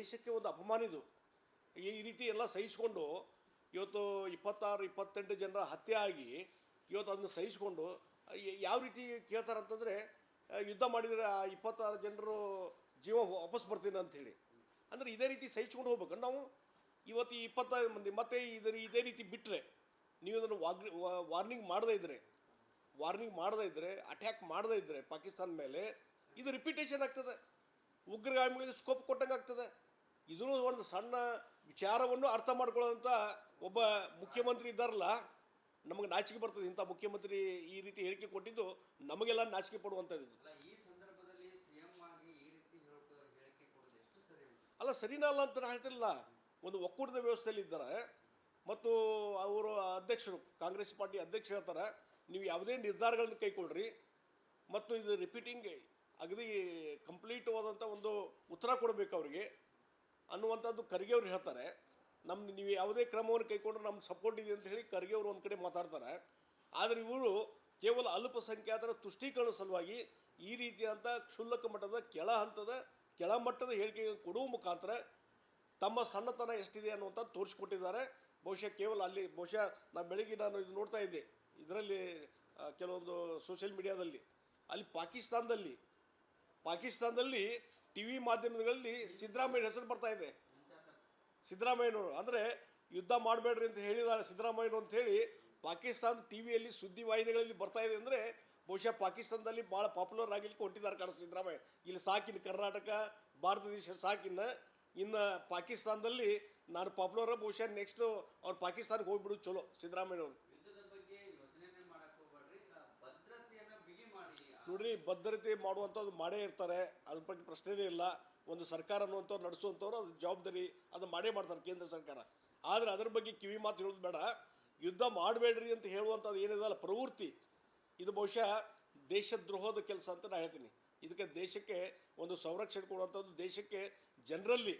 ದೇಶಕ್ಕೆ ಒಂದು ಅಪಮಾನ ಇದು. ಈ ರೀತಿ ಎಲ್ಲ ಸಹಿಸ್ಕೊಂಡು ಇವತ್ತು ಇಪ್ಪತ್ತಾರು, ಇಪ್ಪತ್ತೆಂಟು ಜನರ ಹತ್ಯೆ ಆಗಿ ಇವತ್ತು ಅದನ್ನು ಸಹಿಸ್ಕೊಂಡು ಯಾವ ರೀತಿ ಕೇಳ್ತಾರಂತಂದರೆ ಯುದ್ಧ ಮಾಡಿದರೆ ಆ ಇಪ್ಪತ್ತಾರು ಜನರು ಜೀವ ವಾಪಸ್ ಬರ್ತೀನಿ ಅಂಥೇಳಿ. ಅಂದರೆ ಇದೇ ರೀತಿ ಸಹಿಸ್ಕೊಂಡು ಹೋಗ್ಬೇಕು. ನಾವು ಇವತ್ತು ಈ ಇಪ್ಪತ್ತೈದು ಮಂದಿ, ಮತ್ತೆ ಇದರ ಇದೇ ರೀತಿ ಬಿಟ್ಟರೆ ನೀವು ಇದನ್ನು ವಾರ್ನಿಂಗ್ ಮಾಡದೇ ಇದ್ದರೆ ವಾರ್ನಿಂಗ್ ಮಾಡದೇ ಇದ್ದರೆ ಅಟ್ಯಾಕ್ ಮಾಡದೇ ಇದ್ದರೆ ಪಾಕಿಸ್ತಾನ ಮೇಲೆ, ಇದು ರಿಪಿಟೇಷನ್ ಆಗ್ತದೆ. ಉಗ್ರಗಾಮಿಗಳಿಗೆ ಸ್ಕೋಪ್ ಕೊಟ್ಟಂಗೆ ಆಗ್ತದೆ. ಇದೂ ಒಂದು ಸಣ್ಣ ವಿಚಾರವನ್ನು ಅರ್ಥ ಮಾಡ್ಕೊಳ್ಳೋಂಥ ಒಬ್ಬ ಮುಖ್ಯಮಂತ್ರಿ ಇದ್ದಾರಲ್ಲ ನಮಗೆ ನಾಚಿಕೆ ಬರ್ತದೆ. ಇಂಥ ಮುಖ್ಯಮಂತ್ರಿ ಈ ರೀತಿ ಹೇಳಿಕೆ ಕೊಟ್ಟಿದ್ದು ನಮಗೆಲ್ಲ ನಾಚಿಕೆ ಪಡುವಂಥದ್ದು. ಇದು. ಅಲ್ಲ ಸರಿನಾ ಅಲ್ಲ ಅಂತ ನಾನು ಹೇಳ್ತಿಲ್ಲ ಒಂದು ಒಕ್ಕೂಟದ ವ್ಯವಸ್ಥೆಯಲ್ಲಿ ಇದ್ದಾರೆ. ಮತ್ತು ಅವರು ಅಧ್ಯಕ್ಷರು ಕಾಂಗ್ರೆಸ್ ಪಾರ್ಟಿ ಅಧ್ಯಕ್ಷ ಹೇಳ್ತಾರೆ ನೀವು ಯಾವುದೇ ನಿರ್ಧಾರಗಳನ್ನು ಕೈಕೊಳ್ಳ್ರಿ ಮತ್ತು ಇದು ರಿಪೀಟಿಂಗ್ ಅಗದಿ ಕಂಪ್ಲೀಟ್ ಆದಂಥ ಒಂದು ಉತ್ತರ ಕೊಡಬೇಕು ಅವರಿಗೆ. ಅನ್ನುವಂಥದ್ದು ಖರ್ಗೆ ಅವ್ರು ಹೇಳ್ತಾರೆ. ನಮ್ದು ನೀವು ಯಾವುದೇ ಕ್ರಮವನ್ನು ಕೈಕೊಂಡ್ರೆ ನಮ್ಮ ಸಪೋರ್ಟ್ ಇದೆ ಅಂತ ಹೇಳಿ ಖರ್ಗೆ ಅವರು ಒಂದು ಕಡೆ ಮಾತಾಡ್ತಾರೆ. ಆದರೆ ಇವರು ಕೇವಲ ಅಲ್ಪಸಂಖ್ಯಾತರ ತುಷ್ಟೀಕರಣ ಸಲುವಾಗಿ ಈ ರೀತಿಯಾದಂಥ ಕ್ಷುಲ್ಲಕ ಮಟ್ಟದ, ಕೆಳ ಹಂತದ ಕೆಳಮಟ್ಟದ ಹೇಳಿಕೆ ಕೊಡುವ ಮುಖಾಂತರ ತಮ್ಮ ಸಣ್ಣತನ ಎಷ್ಟಿದೆ ಅನ್ನುವಂಥ ತೋರಿಸ್ಕೊಟ್ಟಿದ್ದಾರೆ. ಬಹುಶಃ ಕೇವಲ ಅಲ್ಲಿ, ಬಹುಶಃ ನಾನು ಬೆಳಗ್ಗೆ ನಾನು ಇದು ನೋಡ್ತಾ ಇದ್ದೆ. ಇದರಲ್ಲಿ ಕೆಲವೊಂದು ಸೋಷಿಯಲ್ ಮೀಡಿಯಾದಲ್ಲಿ ಅಲ್ಲಿ ಪಾಕಿಸ್ತಾನದಲ್ಲಿ ಪಾಕಿಸ್ತಾನದಲ್ಲಿ ಟಿ ವಿ ಮಾಧ್ಯಮಗಳಲ್ಲಿ ಸಿದ್ದರಾಮಯ್ಯ ಹೆಸರು ಬರ್ತಾ ಇದೆ. ಸಿದ್ದರಾಮಯ್ಯನವರು. ಅಂದರೆ ಯುದ್ಧ ಮಾಡಬೇಡ್ರಿ ಅಂತ ಹೇಳಿದ್ದಾರೆ ಸಿದ್ದರಾಮಯ್ಯನವರು ಅಂತ ಹೇಳಿ ಪಾಕಿಸ್ತಾನ ಟಿ ವಿಯಲ್ಲಿ ಸುದ್ದಿವಾಹಿನಿಗಳಲ್ಲಿ ಬರ್ತಾ ಇದೆ ಅಂದರೆ ಬಹುಶಃ ಪಾಕಿಸ್ತಾನದಲ್ಲಿ ಭಾಳ ಪಾಪ್ಯುಲರ್ ಆಗಿಲ್ಲ ಕೊಟ್ಟಿದ್ದಾರೆ ಕಾಣ ಸಿದ್ದರಾಮಯ್ಯ. ಇಲ್ಲಿ ಸಾಕಿನ ಕರ್ನಾಟಕ, ಭಾರತ ದೇಶ ಸಾಕಿನ, ಇನ್ನು ಪಾಕಿಸ್ತಾನದಲ್ಲಿ ನಾನು ಪಾಪ್ಯುಲರ್, ಬಹುಶಃ ನೆಕ್ಸ್ಟು ಅವ್ರು ಪಾಕಿಸ್ತಾನಕ್ಕೆ ಹೋಗ್ಬಿಡೋದು ಚಲೋ ಸಿದ್ದರಾಮಯ್ಯನವರು ಯುದ್ಧದ ಬಗ್ಗೆ ಯೋಚನೆನೇ ಮಾಡಕ್ ಹೋಗ್ಬೇಡ್ರಿ ಆ ಭದ್ರತೆಯನ್ನ ಬಿಗಿ ಮಾಡಿ ಆ ನೋಡ್ರಿ, ಭದ್ರತೆ ಮಾಡುವಂಥದ್ದು ಮಾಡೇ ಇರ್ತಾರೆ. ಅದ್ರ ಬಗ್ಗೆ ಪ್ರಶ್ನೆನೇ ಇಲ್ಲ. ಒಂದು ಸರ್ಕಾರ ಅನ್ನುವಂಥವ್ರು ನಡೆಸುವಂಥವ್ರು ಅದು ಜವಾಬ್ದಾರಿ, ಅದು ಮಾಡೇ ಮಾಡ್ತಾರೆ ಕೇಂದ್ರ ಸರ್ಕಾರ. ಆದರೆ ಅದ್ರ ಬಗ್ಗೆ ಕಿವಿ ಮಾತು ಹೇಳೋದು ಬೇಡ. ಯುದ್ಧ ಮಾಡಬೇಡ್ರಿ ಅಂತ ಹೇಳುವಂಥದ್ದು ಏನಿದಲ್ಲ ಪ್ರವೃತ್ತಿ. ಇದು ಬಹುಶಃ ದೇಶದ್ರೋಹದ ಕೆಲಸ ಅಂತ ನಾನು ಹೇಳ್ತೀನಿ. ಇದಕ್ಕೆ ದೇಶಕ್ಕೆ ಒಂದು ಸಂರಕ್ಷಣೆ ಕೊಡುವಂಥದ್ದು, ದೇಶಕ್ಕೆ ಜನರಲ್ಲಿ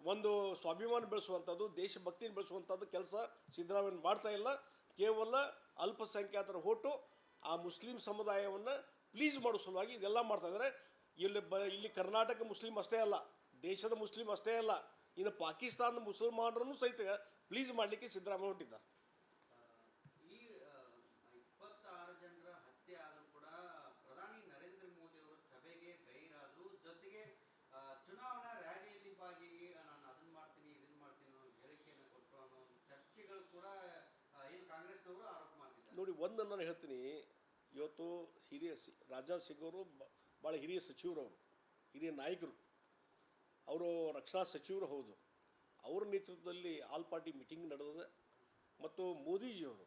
ಒಂದು ಸ್ವಾಭಿಮಾನ ಬೆಳೆಸುವಂಥದ್ದು ದೇಶಭಕ್ತಿನ ಬೆಳೆಸುವಂಥದ್ದು ಕೆಲಸ ಸಿದ್ದರಾಮಯ್ಯ ಮಾಡ್ತಾ ಇಲ್ಲ. ಕೇವಲ ಅಲ್ಪಸಂಖ್ಯಾತರ ಹೋಟು ಆ ಮುಸ್ಲಿಂ ಸಮುದಾಯವನ್ನು ಪ್ಲೀಸ್ ಮಾಡೋ ಸಲುವಾಗಿ ಇದೆಲ್ಲ ಮಾಡ್ತಾ ಇದ್ದಾರೆ. ಇಲ್ಲಿ ಬ ಇಲ್ಲಿ ಕರ್ನಾಟಕ ಮುಸ್ಲಿಂ ಅಷ್ಟೇ ಅಲ್ಲ ದೇಶದ ಮುಸ್ಲಿಂ ಅಷ್ಟೇ ಅಲ್ಲ ಇನ್ನು ಪಾಕಿಸ್ತಾನದ ಮುಸಲ್ಮಾನರನ್ನು ಸಹಿತ ಪ್ಲೀಸ್ ಮಾಡಲಿಕ್ಕೆ ಸಿದ್ದರಾಮಯ್ಯ ಹೊಟ್ಟಿದ್ದಾರೆ ಈ ಆ, ಇಪ್ಪತ್ತಾರು ಜನರ ಹತ್ಯೆ ಆದರೂ ಕೂಡ ಪ್ರಧಾನಿ ನರೇಂದ್ರ ಮೋದಿ ಅವರು ಸಭೆಗೆ ಗೈರಾದ್ರು. ಜೊತೆಗೆ ಚುನಾವಣಾ ರ್ಯಾಲಿಯಲ್ಲಿ ಭಾಗಿಯಾಗಿ ನಾನು ಅದನ್ನ ಮಾಡ್ತೀನಿ ಇದನ್ನ ಮಾಡ್ತೀನಿ ಅನ್ನೋ ಹೇಳಿಕೆಯನ್ನು ಕೊಟ್ಟರು ಅನ್ನೋ ಚರ್ಚೆಗಳು ಕೂಡ ಆ, ಏನು ಕಾಂಗ್ರೆಸ್ನವರು ಆರೋಪ ಮಾಡ್ತಿದ್ದಾರೆ. ನೋಡಿ ಒಂದು ನಾನು ಹೇಳ್ತೀನಿ ಇವತ್ತು ಹಿರಿಯ ಸಿ ರಾಜಾ ಸಿಂಗ್ರು ಭಾಳ ಹಿರಿಯ ಸಚಿವರು ಅವರು, ಹಿರಿಯ ನಾಯಕರು. ಅವರು ರಕ್ಷಣಾ ಸಚಿವರು ಹೌದು. ಅವ್ರ ನೇತೃತ್ವದಲ್ಲಿ ಆಲ್ ಪಾರ್ಟಿ ಮೀಟಿಂಗ್ ನಡೆದಿದೆ. ಮತ್ತು ಮೋದಿಜಿಯವರು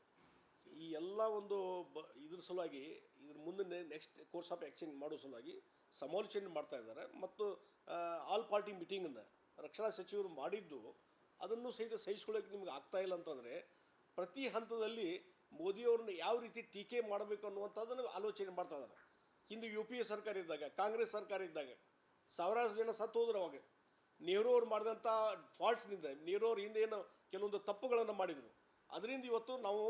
ಈ ಎಲ್ಲ ಒಂದು ಬ, ಇದ್ರ ಸಲುವಾಗಿ, ಇದ್ರ ಮುಂದೆ ನೆಕ್ಸ್ಟ್ ಕೋರ್ಸ್ ಆಫ್ ಆ್ಯಕ್ಷನ್ ಮಾಡೋ ಸಲುವಾಗಿ ಸಮಾಲೋಚನೆ ಮಾಡ್ತಾ ಇದ್ದಾರೆ. ಮತ್ತು ಆಲ್ ಪಾರ್ಟಿ ಮೀಟಿಂಗನ್ನು ರಕ್ಷಣಾ ಸಚಿವರು ಮಾಡಿದ್ದು ಅದನ್ನು ಸಹಿತ ಸಹಿಸ್ಕೊಳ್ಳೋಕೆ ನಿಮ್ಗೆ ಆಗ್ತಾ ಇಲ್ಲ ಅಂತಂದರೆ ಪ್ರತಿ ಹಂತದಲ್ಲಿ ಮೋದಿಯವ್ರನ್ನ ಯಾವ ರೀತಿ ಟೀಕೆ ಮಾಡಬೇಕು ಅನ್ನುವಂಥದ್ದನ್ನು ಆಲೋಚನೆ ಮಾಡ್ತಾ ಇದ್ದಾರೆ. ಹಿಂದೆ ಯು ಪಿ ಎ ಸರ್ಕಾರ ಇದ್ದಾಗ, ಕಾಂಗ್ರೆಸ್ ಸರ್ಕಾರ ಇದ್ದಾಗ, ಸಾವಿರಾರು ಜನ ಸತ್ತು ಹೋದ್ರು ಅವಾಗ. ನೆಹರು ಅವ್ರು ಮಾಡಿದಂಥ ಫಾಲ್ಟ್ಸ್ನಿಂದ, ನೆಹರು ಅವ್ರ ಹಿಂದೆ ಏನು ಕೆಲವೊಂದು ತಪ್ಪುಗಳನ್ನು ಮಾಡಿದರು. ಅದರಿಂದ ಇವತ್ತು ನಾವು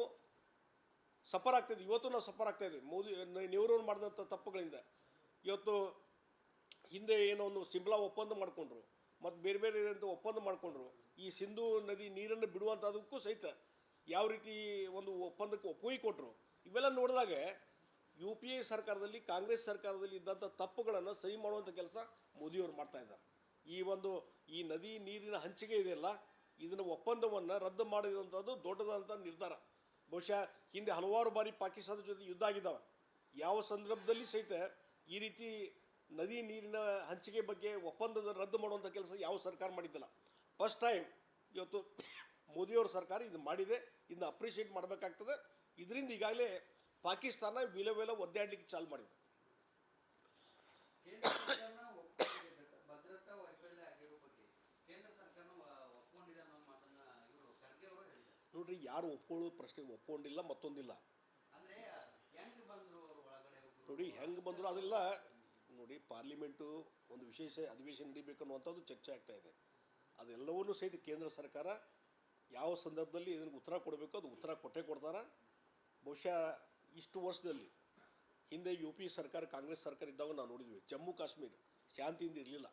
ಸಫರ್ ಆಗ್ತಾಯಿದ್ವಿ ಇವತ್ತು ನಾವು ಸಫರ್ ಆಗ್ತಾಯಿದ್ವಿ ಮೋದಿ, ನೆಹರು ಅವ್ರು ಮಾಡಿದಂಥ ತಪ್ಪುಗಳಿಂದ. ಇವತ್ತು ಹಿಂದೆ ಏನೋ ಒಂದು ಸಿಂಬ್ಲಾ ಒಪ್ಪಂದ ಮಾಡಿಕೊಂಡ್ರು. ಮತ್ತು ಬೇರೆ ಬೇರೆ ಒಪ್ಪಂದ ಮಾಡಿಕೊಂಡ್ರು. ಈ ಸಿಂಧು ನದಿ ನೀರನ್ನು ಬಿಡುವಂಥದಕ್ಕೂ ಸಹಿತ ಯಾವ ರೀತಿ ಒಂದು ಒಪ್ಪಂದಕ್ಕೆ ಒಪ್ಪಿಗೆ ಕೊಟ್ಟರು ಇವೆಲ್ಲ ನೋಡಿದಾಗ ಯು ಪಿ ಎ ಸರ್ಕಾರದಲ್ಲಿ, ಕಾಂಗ್ರೆಸ್ ಸರ್ಕಾರದಲ್ಲಿ ಇದ್ದಂಥ ತಪ್ಪುಗಳನ್ನು ಸಹಿ ಮಾಡುವಂಥ ಕೆಲಸ ಮೋದಿಯವರು ಮಾಡ್ತಾಯಿದ್ದಾರೆ ಈ ಒಂದು, ಈ ನದಿ ನೀರಿನ ಹಂಚಿಕೆ ಇದೆಯಲ್ಲ, ಇದನ್ನು ಒಪ್ಪಂದವನ್ನು ರದ್ದು ಮಾಡಿದಂಥದ್ದು ದೊಡ್ಡದಾದಂಥ ನಿರ್ಧಾರ. ಬಹುಶಃ ಹಿಂದೆ ಹಲವಾರು ಬಾರಿ ಪಾಕಿಸ್ತಾನದ ಜೊತೆ ಯುದ್ಧ ಆಗಿದ್ದಾವೆ. ಯಾವ ಸಂದರ್ಭದಲ್ಲಿ ಸಹಿತ ಈ ರೀತಿ ನದಿ ನೀರಿನ ಹಂಚಿಕೆ ಬಗ್ಗೆ ಒಪ್ಪಂದದ ರದ್ದು ಮಾಡುವಂಥ ಕೆಲಸ ಯಾವ ಸರ್ಕಾರ ಮಾಡಿದ್ದಿಲ್ಲ. ಫಸ್ಟ್ ಟೈಮ್ ಇವತ್ತು ಮೋದಿಯವ್ರ ಸರ್ಕಾರ ಇದು ಮಾಡಿದೆ ಇದನ್ನ ಅಪ್ರಿಷಿಯೇಟ್ ಮಾಡಬೇಕಾಗ್ತದೆ. ಇದರಿಂದ ಈಗಾಗಲೇ ಪಾಕಿಸ್ತಾನ ವಿಲ ವಿಲ ಒದ್ದಾಡಲಿಕ್ಕೆ ಚಾಲು ಮಾಡಿದೆ. ನೋಡ್ರಿ ಯಾರು ಒಪ್ಕೊಳ್ಳೋದು ಪ್ರಶ್ನೆ ಒಪ್ಕೊಂಡಿಲ್ಲ ಮತ್ತೊಂದಿಲ್ಲ. ನೋಡಿ ಹೆಂಗೆ ಬಂದರೂ ಅದೆಲ್ಲ. ನೋಡಿ ಪಾರ್ಲಿಮೆಂಟು ಒಂದು ವಿಶೇಷ ಅಧಿವೇಶನ ನಡೀಬೇಕು ಅನ್ನುವಂಥದ್ದು ಚರ್ಚೆ ಆಗ್ತಾ ಇದೆ. ಅದೆಲ್ಲವನ್ನೂ ಸಹಿತ ಕೇಂದ್ರ ಸರ್ಕಾರ ಯಾವ ಸಂದರ್ಭದಲ್ಲಿ ಇದನ್ನು ಉತ್ತರ ಕೊಡಬೇಕು, ಅದು ಉತ್ತರ ಕೊಟ್ಟೇ ಕೊಡ್ತಾರೆ. ಬಹುಶಃ ಇಷ್ಟು ವರ್ಷದಲ್ಲಿ ಹಿಂದೆ ಯು ಪಿ ಸರ್ಕಾರ, ಕಾಂಗ್ರೆಸ್ ಸರ್ಕಾರ ಇದ್ದಾಗ ನಾವು ನೋಡಿದ್ವಿ, ಜಮ್ಮು ಕಾಶ್ಮೀರ ಶಾಂತಿಯಿಂದ ಇರಲಿಲ್ಲ.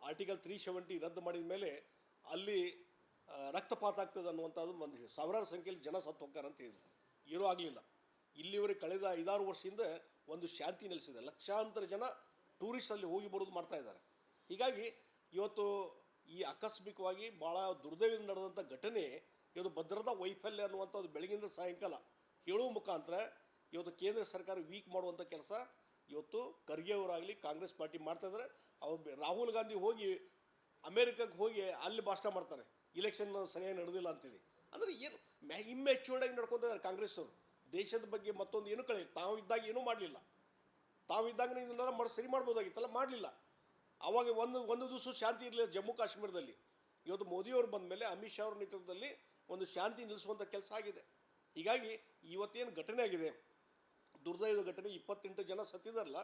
ಆರ್ಟಿಕಲ್ ತ್ರೀ ಸೆವೆಂಟಿ ರದ್ದು ಮಾಡಿದ ಮೇಲೆ ಅಲ್ಲಿ ರಕ್ತಪಾತ ಆಗ್ತದೆ ಅನ್ನುವಂಥದ್ದು ಒಂದು ಸಾವಿರಾರು ಸಂಖ್ಯೆಯಲ್ಲಿ ಜನ ಸತ್ತು ಹೋಗ್ತಾರೆ ಅಂತ ಹೇಳಿದ್ರು. ಏನೂ ಆಗಲಿಲ್ಲ. ಇಲ್ಲಿವರೆಗೆ ಕಳೆದ ಐದಾರು ವರ್ಷದಿಂದ ಒಂದು ಶಾಂತಿ ನೆಲೆಸಿದೆ. ಲಕ್ಷಾಂತರ ಜನ ಟೂರಿಸ್ಟಲ್ಲಿ ಹೋಗಿ ಬರೋದು ಮಾಡ್ತಾ ಇದ್ದಾರೆ. ಹೀಗಾಗಿ ಇವತ್ತು ಈ ಆಕಸ್ಮಿಕವಾಗಿ ಭಾಳ ದುರ್ದೈವದಿಂದ ನಡೆದಂಥ ಘಟನೆ ಇವತ್ತು ಭದ್ರತಾ ವೈಫಲ್ಯ ಅನ್ನುವಂಥದ್ದು ಬೆಳಗಿಂದ ಸಾಯಂಕಾಲ. ಹೇಳುವ ಮುಖಾಂತರ ಇವತ್ತು ಕೇಂದ್ರ ಸರ್ಕಾರ ವೀಕ್ ಮಾಡುವಂಥ ಕೆಲಸ ಇವತ್ತು ಖರ್ಗೆ ಅವರಾಗಲಿ ಕಾಂಗ್ರೆಸ್ ಪಾರ್ಟಿ ಮಾಡ್ತಾ ಇದ್ದಾರೆ. ಅವ್ರು ರಾಹುಲ್ ಗಾಂಧಿ ಹೋಗಿ ಅಮೇರಿಕಕ್ಕೆ ಹೋಗಿ ಅಲ್ಲಿ ಭಾಷಣ ಮಾಡ್ತಾರೆ. ಇಲೆಕ್ಷನ್ ಸರಿಯಾಗಿ ನಡೆದಿಲ್ಲ ಅಂತೇಳಿ. ಅಂದರೆ ಏನು ಮ್ಯಾ ಇಮ್ಮೆಚ್ಯೂರ್ಡಾಗಿ ಆಗಿ ಇದ್ದಾರೆ ಕಾಂಗ್ರೆಸ್ ಅವರು ದೇಶದ ಬಗ್ಗೆ ಮತ್ತೊಂದು ಏನೂ ಕಳೆ ತಾವು ಇದ್ದಾಗ ಏನೂ ಮಾಡಲಿಲ್ಲ. ತಾವು ಇದ್ದಾಗ ಇದನ್ನೆಲ್ಲ ಮಾಡಿ ಸರಿ ಮಾಡ್ಬೋದಾಗಿತ್ತಲ್ಲ, ಮಾಡಲಿಲ್ಲ. ಅವಾಗ ಒಂದು ಒಂದು ದಿವಸ ಶಾಂತಿ ಇರಲಿಲ್ಲ ಜಮ್ಮು ಕಾಶ್ಮೀರದಲ್ಲಿ. ಇವತ್ತು ಮೋದಿಯವರು ಬಂದ ಮೇಲೆ ಅಮಿತ್ ಶಾ ಅವ್ರ ನೇತೃತ್ವದಲ್ಲಿ ಒಂದು ಶಾಂತಿ ನಿಲ್ಲಿಸುವಂಥ ಕೆಲಸ ಆಗಿದೆ. ಹೀಗಾಗಿ ಇವತ್ತೇನು ಘಟನೆ ಆಗಿದೆ ದುರ್ದೈವದ ಘಟನೆ ಇಪ್ಪತ್ತೆಂಟು ಜನ ಸತ್ತಿದಾರಲ್ಲ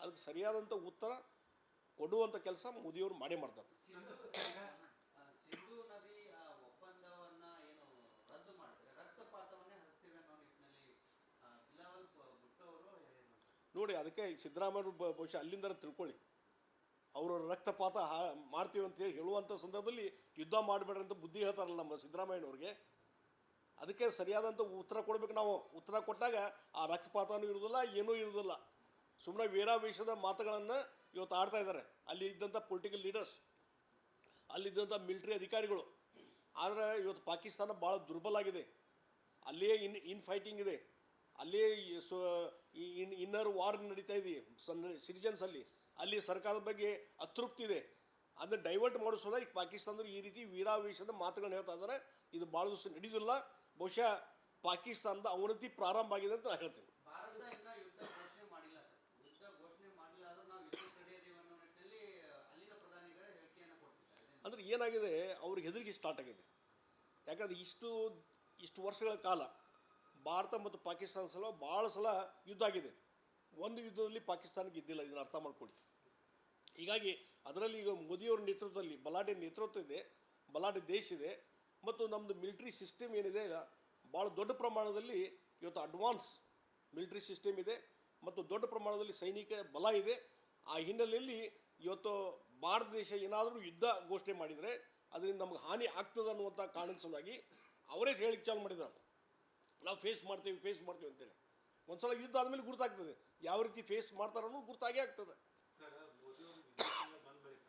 ಅದಕ್ಕೆ ಸರಿಯಾದಂಥ ಉತ್ತರ ಕೊಡುವಂಥ ಕೆಲಸ ಮೋದಿಯವರು ಮಾಡೇ ಮಾಡ್ತಾರೆ. ನೋಡಿ ಅದಕ್ಕೆ ಸಿದ್ದರಾಮಯ್ಯ ಬಹುಶಃ ಅಲ್ಲಿಂದ ತಿಳ್ಕೊಳ್ಳಿ. ಅವರು ರಕ್ತಪಾತ ಮಾಡ್ತೀವಿ ಅಂತ ಹೇಳಿ ಹೇಳುವಂಥ ಸಂದರ್ಭದಲ್ಲಿ ಯುದ್ಧ ಮಾಡಬೇಡ್ರಿ ಅಂತ ಬುದ್ಧಿ ಹೇಳ್ತಾರಲ್ಲ ನಮ್ಮ ಸಿದ್ದರಾಮಯ್ಯನವ್ರಿಗೆ. ಅದಕ್ಕೆ ಸರಿಯಾದಂಥ ಉತ್ತರ ಕೊಡಬೇಕು ನಾವು. ಉತ್ತರ ಕೊಟ್ಟಾಗ ಆ ರಕ್ತಪಾತನೂ ಇರೋದಿಲ್ಲ, ಏನೂ ಇರೋದಿಲ್ಲ. ಸುಮ್ಮನೆ ವೀರಾವೇಶದ ಮಾತುಗಳನ್ನು ಇವತ್ತು ಆಡ್ತಾ ಇದ್ದಾರೆ. ಅಲ್ಲಿ ಇದ್ದಂಥ ಪೊಲಿಟಿಕಲ್ ಲೀಡರ್ಸ್ ಅಲ್ಲಿದ್ದಂಥ ಮಿಲಿಟರಿ ಅಧಿಕಾರಿಗಳು. ಆದರೆ ಇವತ್ತು ಪಾಕಿಸ್ತಾನ ಭಾಳ ದುರ್ಬಲ ಆಗಿದೆ. ಅಲ್ಲಿಯೇ ಇನ್ ಇನ್ ಫೈಟಿಂಗ್ ಇದೆ. ಅಲ್ಲಿಯೇ ಸೊ ಇನ್, ಇನ್ನರ್ ವಾರ್ ನಡೀತಾ ಇದೆ. ಸನ್ ಸಿಟಿಜನ್ಸ್ ಅಲ್ಲಿ ಸರ್ಕಾರದ ಬಗ್ಗೆ ಅತೃಪ್ತಿ ಇದೆ. ಅದನ್ನು ಡೈವರ್ಟ್ ಮಾಡಿಸೋದ ಈಗ ಪಾಕಿಸ್ತಾನದ ಈ ರೀತಿ ವೀರಾವೇಶದ ಮಾತುಗಳನ್ನ ಹೇಳ್ತಾ ಇದ್ದಾರೆ. ಇದು ಭಾಳ ದಿವಸ ನಡೆಯೋದಿಲ್ಲ ಬಹುಶಃ ಪಾಕಿಸ್ತಾನದ ಅವನತಿ ಪ್ರಾರಂಭ ಆಗಿದೆ ಅಂತ ನಾನು ಹೇಳ್ತೀನಿ? ಅಂದರೆ ಏನಾಗಿದೆ ಅವ್ರಿಗೆ ಹೆದರಿಕೆ ಸ್ಟಾರ್ಟ್ ಆಗಿದೆ. ಯಾಕಂದ್ರೆ ಇಷ್ಟು ಇಷ್ಟು ವರ್ಷಗಳ ಕಾಲ ಭಾರತ ಮತ್ತು ಪಾಕಿಸ್ತಾನ ಸಲ ಭಾಳ ಸಲ ಯುದ್ಧ ಆಗಿದೆ. ಒಂದು ಯುದ್ಧದಲ್ಲಿ ಪಾಕಿಸ್ತಾನಕ್ಕೆ ಇದ್ದಿಲ್ಲ ಇದನ್ನು ಅರ್ಥ ಮಾಡ್ಕೊಳ್ಳಿ. ಹೀಗಾಗಿ ಅದರಲ್ಲಿ ಈಗ ಮೋದಿಯವ್ರ ನೇತೃತ್ವದಲ್ಲಿ ಬಲಾಢ್ಯ ನೇತೃತ್ವ ಇದೆ, ಬಲಾಢ್ಯ ದೇಶ ಇದೆ, ಮತ್ತು ನಮ್ಮದು ಮಿಲಿಟ್ರಿ ಸಿಸ್ಟಮ್ ಏನಿದೆ ಭಾಳ ದೊಡ್ಡ ಪ್ರಮಾಣದಲ್ಲಿ ಇವತ್ತು ಅಡ್ವಾನ್ಸ್ ಮಿಲಿಟ್ರಿ ಸಿಸ್ಟಮ್ ಇದೆ, ಮತ್ತು ದೊಡ್ಡ ಪ್ರಮಾಣದಲ್ಲಿ ಸೈನಿಕ ಬಲ ಇದೆ. ಆ ಹಿನ್ನೆಲೆಯಲ್ಲಿ ಇವತ್ತು ಭಾರತ ದೇಶ ಏನಾದರೂ ಯುದ್ಧ ಘೋಷಣೆ ಮಾಡಿದರೆ ಅದರಿಂದ ನಮ್ಗೆ ಹಾನಿ ಆಗ್ತದೆ ಅನ್ನುವಂಥ ಕಾರಣದ ಸಲುವಾಗಿ ಅವರೇ ಹೇಳಿಕ್ಕೆ ಚಾಲು ಮಾಡಿದ್ರು ನಾವು ಫೇಸ್ ಮಾಡ್ತೀವಿ ಫೇಸ್ ಮಾಡ್ತೀವಿ ಅಂತೇಳಿ. ಒಂದು ಸಲ ಯುದ್ಧ ಆದಮೇಲೆ ಗುರುತಾಗ್ತದೆ. ಯಾವ ರೀತಿ ಫೇಸ್ ಮಾಡ್ತಾರೋ ಗುರ್ತಾಗೇ ಆಗ್ತದೆ ಸರ್ ಮೋದಿ ಅವರು ವಿದೇಶದಿಂದ ಬಂದ ಬಳಿಕ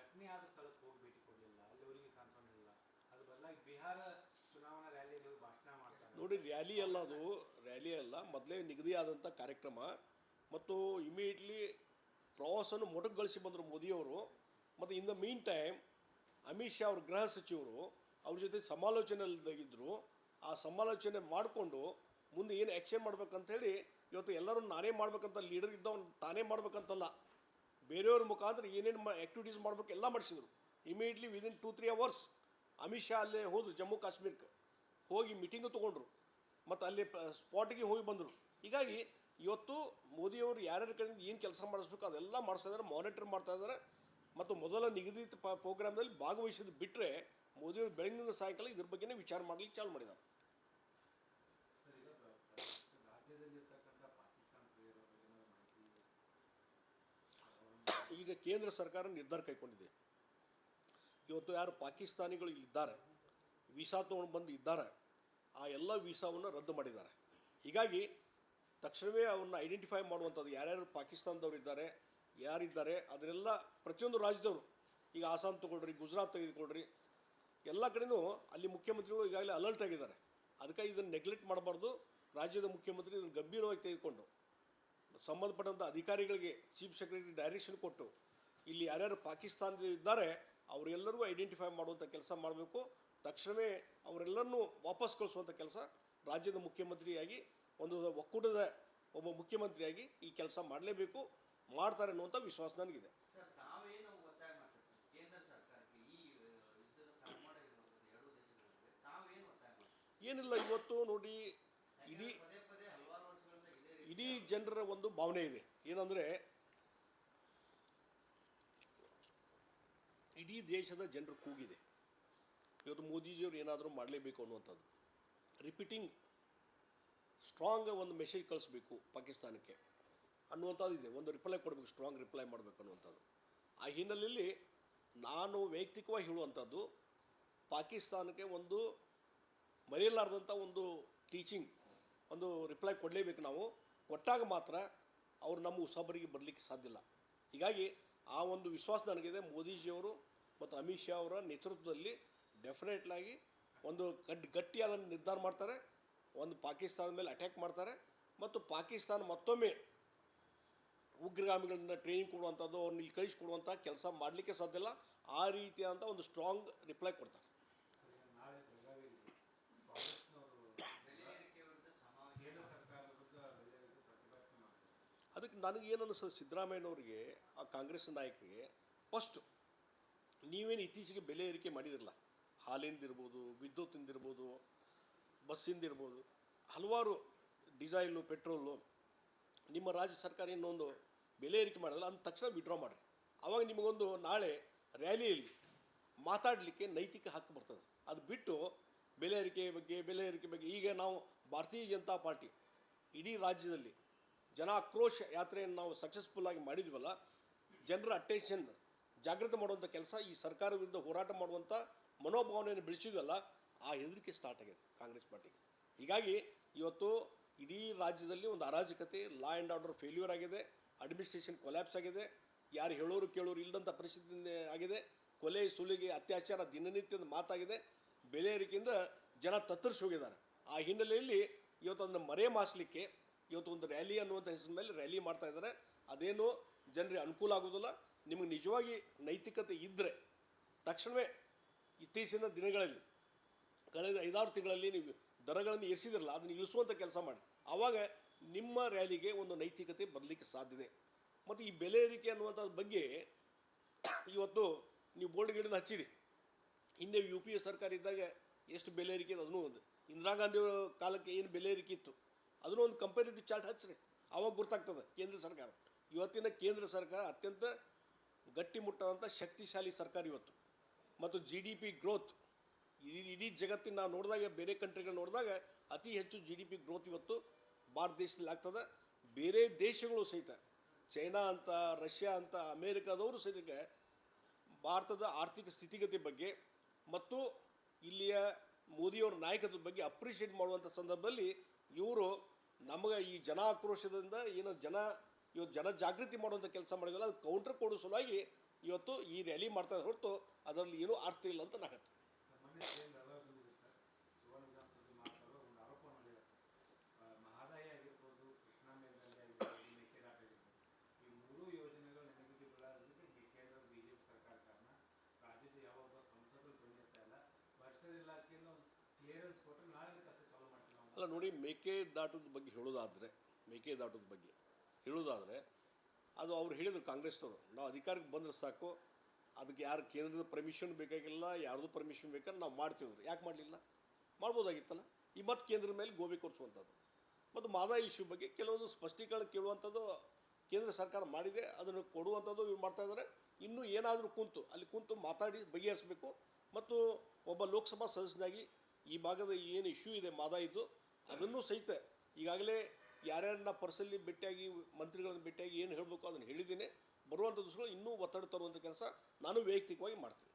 ಘಟನೆ ಆದ ಸ್ಥಳಕ್ಕೆ ಹೋಗಿ ಭೇಟಿ ಕೊಡಲಿಲ್ಲ ಅಲ್ಲಿ ಅವರಿಗೆ ಸಾಂತ್ವನ ಇಲ್ಲ ಅದು ಬದಲಾಗಿ ಬಿಹಾರ ಚುನಾವಣಾ ರ್ಯಾಲಿಯಲ್ಲಿ ಹೋಗಿ ಭಾಷಣ ಮಾಡ್ತಾರೆ ನೋಡಿ ರ್ಯಾಲಿ ಅಲ್ಲ ಅದು. ರ್ಯಾಲಿ ಅಲ್ಲ, ಮೊದಲೇ ನಿಗದಿಯಾದಂಥ ಕಾರ್ಯಕ್ರಮ. ಮತ್ತು ಇಮಿಡಿಯೇಟ್ಲಿ ಪ್ರವಾಸವನ್ನು ಮೊಟಕುಗೊಳಿಸಿ ಬಂದರು ಮೋದಿಯವರು. ಮತ್ತು in the meantime Amit Shah ಅವ್ರ ಗೃಹ ಸಚಿವರು ಅವ್ರ ಜೊತೆ ಸಮಾಲೋಚನೆಯಲ್ಲಿದ್ದರು. ಆ ಸಮಾಲೋಚನೆ ಮಾಡಿಕೊಂಡು ಮುಂದೆ ಏನು ಆ್ಯಕ್ಷನ್ ಮಾಡ್ಬೇಕಂತ ಹೇಳಿ ಇವತ್ತು ಎಲ್ಲರೂ ನಾನೇ ಮಾಡ್ಬೇಕಂತ ಲೀಡರ್ ಇದ್ದವನು ತಾನೇ ಮಾಡ್ಬೇಕಂತಲ್ಲ. ಬೇರೆಯವ್ರ ಮುಖಾಂತರ ಏನೇನು ಆ್ಯಕ್ಟಿವಿಟೀಸ್ ಮಾಡ್ಬೇಕು ಎಲ್ಲ ಮಾಡಿಸಿದ್ರು. Immediately within two three hours Amit Shah ಅಲ್ಲೇ ಹೋದರು ಜಮ್ಮು ಕಾಶ್ಮೀರಕ್ಕೆ ಹೋಗಿ ಮೀಟಿಂಗು ತೊಗೊಂಡ್ರು. ಮತ್ತು ಅಲ್ಲಿ ಸ್ಪಾಟಿಗೆ ಹೋಗಿ ಬಂದರು. ಹೀಗಾಗಿ ಇವತ್ತು ಮೋದಿಯವರು ಯಾರ್ಯಾರ ಕಡೆಯಿಂದ ಏನು ಕೆಲಸ ಮಾಡಿಸ್ಬೇಕು ಅದೆಲ್ಲ ಮಾಡಿಸ್ತಾ ಇದ್ದಾರೆ ಮಾನಿಟರ್ ಮಾಡ್ತಾ ಇದ್ದಾರೆ ಮತ್ತು ಮೊದಲ ನಿಗದಿತ ಪ ಪ್ರೋಗ್ರಾಮ್ದಲ್ಲಿ ಭಾಗವಹಿಸಿದ್ದು ಬಿಟ್ಟರೆ ಮೋದಿಯವರು ಬೆಳಗಿನಿಂದ ಸಾಯಂಕಾಲ ಇದ್ರ ಬಗ್ಗೆನೇ ವಿಚಾರ ಮಾಡಲಿಕ್ಕೆ ಚಾಲು ಮಾಡಿದ್ದಾರೆ ಈಗ ಕೇಂದ್ರ ಸರ್ಕಾರ ನಿರ್ಧಾರ ಕೈಗೊಂಡಿದೆ. ಇವತ್ತು ಯಾರು ಪಾಕಿಸ್ತಾನಿಗಳು ಇಲ್ಲಿದ್ದಾರೆ ವೀಸಾ ತೊಗೊಂಡು ಬಂದು ಇದ್ದಾರೆ ಆ ಎಲ್ಲ ವೀಸಾವನ್ನು ರದ್ದು ಮಾಡಿದ್ದಾರೆ. ಹೀಗಾಗಿ ತಕ್ಷಣವೇ ಅವನ್ನ ಐಡೆಂಟಿಫೈ ಮಾಡುವಂಥದ್ದು ಯಾರ್ಯಾರು ಪಾಕಿಸ್ತಾನದವ್ರು ಇದ್ದಾರೆ ಯಾರಿದ್ದಾರೆ, ಅದನ್ನೆಲ್ಲ ಪ್ರತಿಯೊಂದು ರಾಜ್ಯದವರು, ಈಗ ಆಸಾಮ್ ತಗೊಳ್ರಿ, ಗುಜರಾತ್ ತೆಗೆದುಕೊಳ್ರಿ, ಎಲ್ಲ ಕಡೆಯೂ ಅಲ್ಲಿ ಮುಖ್ಯಮಂತ್ರಿಗಳು ಈಗಾಗಲೇ ಅಲರ್ಟ್ ಆಗಿದ್ದಾರೆ. ಅದಕ್ಕೆ ಇದನ್ನು ನೆಗ್ಲೆಕ್ಟ್ ಮಾಡಬಾರ್ದು, ರಾಜ್ಯದ ಮುಖ್ಯಮಂತ್ರಿ ಇದನ್ನು ಗಂಭೀರವಾಗಿ ತೆಗೆದುಕೊಂಡು ಸಂಬಂಧಪಟ್ಟಂಥ ಅಧಿಕಾರಿಗಳಿಗೆ ಚೀಫ್ ಸೆಕ್ರೆಟರಿ ಡೈರೆಕ್ಷನ್ ಕೊಟ್ಟು, ಇಲ್ಲಿ ಯಾರ್ಯಾರು ಪಾಕಿಸ್ತಾನದಲ್ಲಿ ಇದ್ದಾರೆ ಅವರೆಲ್ಲರಿಗೂ ಐಡೆಂಟಿಫೈ ಮಾಡುವಂಥ ಕೆಲಸ ಮಾಡಬೇಕು. ತಕ್ಷಣವೇ ಅವರೆಲ್ಲರನ್ನೂ ವಾಪಸ್ ಕಳಿಸುವಂಥ ಕೆಲಸ ರಾಜ್ಯದ ಮುಖ್ಯಮಂತ್ರಿಯಾಗಿ ಒಂದು ಒಕ್ಕೂಟದ ಒಬ್ಬ ಮುಖ್ಯಮಂತ್ರಿಯಾಗಿ ಈ ಕೆಲಸ ಮಾಡಲೇಬೇಕು ಮಾಡ್ತಾರೆ ಅನ್ನುವಂಥ ವಿಶ್ವಾಸ ನನಗಿದೆ. ಏನಿಲ್ಲ ಇವತ್ತು ನೋಡಿ ಇಡೀ ಇಡೀ ಜನರ ಒಂದು ಭಾವನೆ ಇದೆ. ಏನಂದರೆ ಇಡೀ ದೇಶದ ಜನರು ಕೂಗಿದೆ. ಇವತ್ತು ಮೋದಿಜಿಯವರು ಏನಾದರೂ ಮಾಡಲೇಬೇಕು ಅನ್ನುವಂಥದ್ದು. ರಿಪೀಟಿಂಗ್ ಸ್ಟ್ರಾಂಗ್ ಒಂದು ಮೆಸೇಜ್ ಕಳಿಸ್ಬೇಕು ಪಾಕಿಸ್ತಾನಕ್ಕೆ ಅನ್ನುವಂಥದ್ದು ಇದೆ. ಒಂದು ರಿಪ್ಲೈ ಕೊಡಬೇಕು ಸ್ಟ್ರಾಂಗ್ ರಿಪ್ಲೈ ಮಾಡಬೇಕು ಅನ್ನುವಂಥದ್ದು. ಆ ಹಿನ್ನೆಲೆಯಲ್ಲಿ ನಾನು ವೈಯಕ್ತಿಕವಾಗಿ ಹೇಳುವಂಥದ್ದು, ಪಾಕಿಸ್ತಾನಕ್ಕೆ ಒಂದು ಮರೆಯಲಾರ್ದಂಥ ಒಂದು ಟೀಚಿಂಗ್ ಒಂದು ರಿಪ್ಲೈ ಕೊಡಲೇಬೇಕು ನಾವು. ಕೊಟ್ಟಾಗ ಮಾತ್ರ ಅವರು ನಮ್ಮ ಉಸಾಬರಿಗೆ ಬರಲಿಕ್ಕೆ ಸಾಧ್ಯ ಇಲ್ಲ. ಹೀಗಾಗಿ ಆ ಒಂದು ವಿಶ್ವಾಸ ನನಗಿದೆ ಮೋದಿಜಿಯವರು ಮತ್ತು ಅಮಿತ್ ಶಾ ಅವರ ನೇತೃತ್ವದಲ್ಲಿ ಡೆಫಿನೆಟ್ಲಾಗಿ ಒಂದು ಗಡ್ ಗಟ್ಟಿಯಾದ ನಿರ್ಧಾರ ಮಾಡ್ತಾರೆ. ಒಂದು ಪಾಕಿಸ್ತಾನದ ಮೇಲೆ ಅಟ್ಯಾಕ್ ಮಾಡ್ತಾರೆ. ಮತ್ತು ಪಾಕಿಸ್ತಾನ ಮತ್ತೊಮ್ಮೆ ಉಗ್ರಗಾಮಿಗಳನ್ನ ಟ್ರೈನಿಂಗ್ ಕೊಡುವಂಥದ್ದು, ಅವ್ರನ್ನ ಇಲ್ಲಿ ಕಳಿಸ್ಕೊಡುವಂಥ ಕೆಲಸ ಮಾಡಲಿಕ್ಕೆ ಸಾಧ್ಯ ಇಲ್ಲ. ಆ ರೀತಿಯಾದಂಥ ಒಂದು ಸ್ಟ್ರಾಂಗ್ ರಿಪ್ಲೈ ಕೊಡ್ತಾರೆ. ಅದಕ್ಕೆ ನನಗೆ ಏನು ಅನಿಸ್ತದೆ ಸಿದ್ದರಾಮಯ್ಯನವರಿಗೆ ಆ ಕಾಂಗ್ರೆಸ್ ನಾಯಕರಿಗೆ ಫಸ್ಟ್ ನೀವೇನು ಇತ್ತೀಚೆಗೆ ಬೆಲೆ ಏರಿಕೆ ಮಾಡಿದಿರಲ್ಲ ಹಾಲಿಂದಿರ್ಬೋದು, ವಿದ್ಯುತ್ತಿಂದಿರ್ಬೋದು, ಬಸ್ಸಿಂದಿರ್ಬೋದು, ಹಲವಾರು ಡಿಸೈಲ್ ಪೆಟ್ರೋಲು ನಿಮ್ಮ ರಾಜ್ಯ ಸರ್ಕಾರ ಇನ್ನೊಂದು ಬೆಲೆ ಏರಿಕೆ ಮಾಡಿದ್ರೆ ಅಂದ ತಕ್ಷಣ ವಿಡ್ರಾ ಮಾಡಿರಿ. ಆವಾಗ ನಿಮಗೊಂದು ನಾಳೆ ರ್ಯಾಲಿಯಲ್ಲಿ ಮಾತಾಡಲಿಕ್ಕೆ ನೈತಿಕ ಹಕ್ಕು ಬರ್ತದೆ. ಅದು ಬಿಟ್ಟು ಬೆಲೆ ಏರಿಕೆ ಬಗ್ಗೆ, ಬೆಲೆ ಏರಿಕೆ ಬಗ್ಗೆ, ಈಗ ನಾವು ಭಾರತೀಯ ಜನತಾ ಪಾರ್ಟಿ, ಇಡೀ ರಾಜ್ಯದಲ್ಲಿ ಜನ ಆಕ್ರೋಶ ಯಾತ್ರೆಯನ್ನು ನಾವು ಸಕ್ಸಸ್ಫುಲ್ ಆಗಿ ಮಾಡಿದ್ವಲ್ಲ, ಜನರ ಅಟೆನ್ಷನ್ ಜಾಗೃತಿ ಮಾಡುವಂಥ ಕೆಲಸ ಈ ಸರ್ಕಾರ ವಿರುದ್ಧ ಹೋರಾಟ ಮಾಡುವಂಥ ಮನೋಭಾವನೆಯನ್ನು ಬೆಳೆಸಿದ್ವಲ್ಲ, ಆ ಹೆದರಿಕೆ ಸ್ಟಾರ್ಟ್ ಆಗಿದೆ ಕಾಂಗ್ರೆಸ್ ಪಾರ್ಟಿಗೆ ಹೀಗಾಗಿ ಇವತ್ತು ಇಡೀ ರಾಜ್ಯದಲ್ಲಿ ಒಂದು ಅರಾಜಕತೆ ಲಾ ಆ್ಯಂಡ್ ಆರ್ಡರ್ ಫೇಲ್ಯೂರ್ ಆಗಿದೆ ಅಡ್ಮಿನಿಸ್ಟ್ರೇಷನ್ ಕೊಲ್ಯಾಪ್ಸ್ ಆಗಿದೆ, ಯಾರು ಹೇಳೋರು ಕೇಳೋರು ಇಲ್ಲದಂಥ ಪರಿಸ್ಥಿತಿ ಆಗಿದೆ, ಕೊಲೆ, ಸುಲಿಗೆ, ಅತ್ಯಾಚಾರ ದಿನನಿತ್ಯದ ಮಾತಾಗಿದೆ, ಬೆಲೆ ಏರಿಕೆಯಿಂದ ಜನ ತತ್ತರಿಸಿ ಹೋಗಿದ್ದಾರೆ. ಆ ಹಿನ್ನೆಲೆಯಲ್ಲಿ ಇವತ್ತು ಅದನ್ನು ಮರೆ ಮಾಸಲಿಕ್ಕೆ ಇವತ್ತು ಒಂದು ರ್ಯಾಲಿ ಅನ್ನುವಂಥ ಹೆಸರಿನ ಮೇಲೆ ರ್ಯಾಲಿ ಮಾಡ್ತಾ ಇದ್ದಾರೆ. ಅದೇನು ಜನರಿಗೆ ಅನುಕೂಲ ಆಗೋದಿಲ್ಲ. ನಿಮಗೆ ನಿಜವಾಗಿ ನೈತಿಕತೆ ಇದ್ದರೆ ತಕ್ಷಣವೇ ಇತ್ತೀಚಿನ ದಿನಗಳಲ್ಲಿ ಕಳೆದ ಐದಾರು ತಿಂಗಳಲ್ಲಿ ನೀವು ದರಗಳನ್ನು ಏರಿಸಿದಿರಲ್ಲ, ಅದನ್ನು ಇಳಿಸುವಂಥ ಕೆಲಸ ಮಾಡಿ. ಆವಾಗ ನಿಮ್ಮ ರ್ಯಾಲಿಗೆ ಒಂದು ನೈತಿಕತೆ ಬರಲಿಕ್ಕೆ ಸಾಧ್ಯತೆ ಮತ್ತು ಈ ಬೆಲೆ ಏರಿಕೆ ಅನ್ನುವಂಥದ್ರ ಬಗ್ಗೆ ಇವತ್ತು ನೀವು ಬೋರ್ಡ್ ಗಿಡನ ಹಚ್ಚಿರಿ. ಹಿಂದೆ ಯು ಪಿ ಎ ಸರ್ಕಾರ ಇದ್ದಾಗ ಎಷ್ಟು ಬೆಲೆ ಏರಿಕೆ ಅದನ್ನೂ ಒಂದು ಇಂದಿರಾ ಗಾಂಧಿ ಅವರ ಕಾಲಕ್ಕೆ ಏನು ಬೆಲೆ ಏರಿಕೆ ಇತ್ತು? ಅದನ್ನು ಒಂದು ಕಂಪೇರಿಟಿವ್ ಚಾರ್ಟ್ ಹಚ್ಚಿರಿ. ಆವಾಗ ಗೊತ್ತಾಗ್ತದೆ ಕೇಂದ್ರ ಸರ್ಕಾರ. ಇವತ್ತಿನ ಕೇಂದ್ರ ಸರ್ಕಾರ ಅತ್ಯಂತ ಗಟ್ಟಿಮುಟ್ಟದಂಥ ಶಕ್ತಿಶಾಲಿ ಸರ್ಕಾರ ಇವತ್ತು. ಮತ್ತು ಜಿ ಡಿ ಪಿ ಗ್ರೋತ್ ಇಡೀ ಜಗತ್ತಿನ ನಾವು ನೋಡಿದಾಗ, ಬೇರೆ ಕಂಟ್ರಿಗಳು ನೋಡಿದಾಗ ಅತಿ ಹೆಚ್ಚು ಜಿ ಡಿ ಪಿ ಗ್ರೋತ್ ಇವತ್ತು ಭಾರತ ದೇಶದಲ್ಲಿ ಆಗ್ತದೆ. ಬೇರೆ ದೇಶಗಳು ಸಹಿತ, ಚೈನಾ ಅಂತ, ರಷ್ಯಾ ಅಂತ, ಅಮೇರಿಕಾದವರು ಸಹಿತ ಭಾರತದ ಆರ್ಥಿಕ ಸ್ಥಿತಿಗತಿ ಬಗ್ಗೆ ಮತ್ತು ಇಲ್ಲಿಯ ಮೋದಿಯವರ ನಾಯಕತ್ವದ ಬಗ್ಗೆ ಅಪ್ರಿಷಿಯೇಟ್ ಮಾಡುವಂಥ ಸಂದರ್ಭದಲ್ಲಿ ಇವರು ನಮಗೆ ಈ ಜನ ಆಕ್ರೋಶದಿಂದ ಏನು ಜನ ಇವತ್ತು ಜನ ಜಾಗೃತಿ ಮಾಡುವಂಥ ಕೆಲಸ ಮಾಡಿದ್ವಲ್ಲ ಅದು ಕೌಂಟರ್ ಕೊಡೋ ಸಲುವಾಗಿ ಇವತ್ತು ಈ ರ್ಯಾಲಿ ಮಾಡ್ತಾ ಹೊರತು ಅದರಲ್ಲಿ ಏನೂ ಅರ್ಥ ಇಲ್ಲ ಅಂತ ನಾಗತ್ತೆ. ಅಲ್ಲ ನೋಡಿ ಮೇಕೆದಾಟದ ಬಗ್ಗೆ ಹೇಳೋದಾದರೆ ಮೇಕೆದಾಟದ ಬಗ್ಗೆ ಹೇಳೋದಾದರೆ ಅದು ಅವ್ರು ಹೇಳಿದರು ಕಾಂಗ್ರೆಸ್ನವರು, ನಾವು ಅಧಿಕಾರಕ್ಕೆ ಬಂದರೆ ಸಾಕು, ಅದಕ್ಕೆ ಯಾರು ಕೇಂದ್ರದ ಪರ್ಮಿಷನ್ ಬೇಕಾಗಿಲ್ಲ, ಯಾರ್ದು ಪರ್ಮಿಷನ್ ಬೇಕಾದ್ರೆ ನಾವು ಮಾಡ್ತೀವಿ ಯಾಕೆ ಮಾಡಲಿಲ್ಲ? ಮಾಡ್ಬೋದಾಗಿತ್ತಲ್ಲ? ಈ ಮತ್ತು ಕೇಂದ್ರದ ಮೇಲೆ ಗೋಬಿ ಕೊಡಿಸುವಂಥದ್ದು ಮತ್ತು ಮಾದಾ ಇಶ್ಯೂ ಬಗ್ಗೆ ಕೆಲವೊಂದು ಸ್ಪಷ್ಟೀಕರಣ ಕೇಳುವಂಥದ್ದು ಕೇಂದ್ರ ಸರ್ಕಾರ ಮಾಡಿದೆ, ಅದನ್ನು ಕೊಡುವಂಥದ್ದು ಇವ್ರು ಮಾಡ್ತಾ ಇದ್ದಾರೆ ಇನ್ನೂ ಏನಾದರೂ ಕುಂತು, ಅಲ್ಲಿ ಕುಂತು ಮಾತಾಡಿ ಬಗೆಹರಿಸಬೇಕು. ಮತ್ತು ಒಬ್ಬ ಲೋಕಸಭಾ ಸದಸ್ಯನಾಗಿ ಈ ಭಾಗದ ಏನು ಇಶ್ಯೂ ಇದೆ ಮಾದಾ ಇದ್ದು, ಅದನ್ನು ಸಹಿತ ಈಗಾಗಲೇ ಯಾರ್ಯಾರನ್ನ ಪರ್ಸಲ್ಲಿ ಭೇಟಿಯಾಗಿ, ಮಂತ್ರಿಗಳನ್ನು ಭೇಟಿಯಾಗಿ ಏನು ಹೇಳಬೇಕು ಅದನ್ನು ಹೇಳಿದ್ದೀನಿ. ಬರುವಂಥ ದಿವಸಗಳು ಇನ್ನೂ ಒತ್ತಡ ತರುವಂಥ ಕೆಲಸ ನಾನು ವೈಯಕ್ತಿಕವಾಗಿ ಮಾಡ್ತೀನಿ.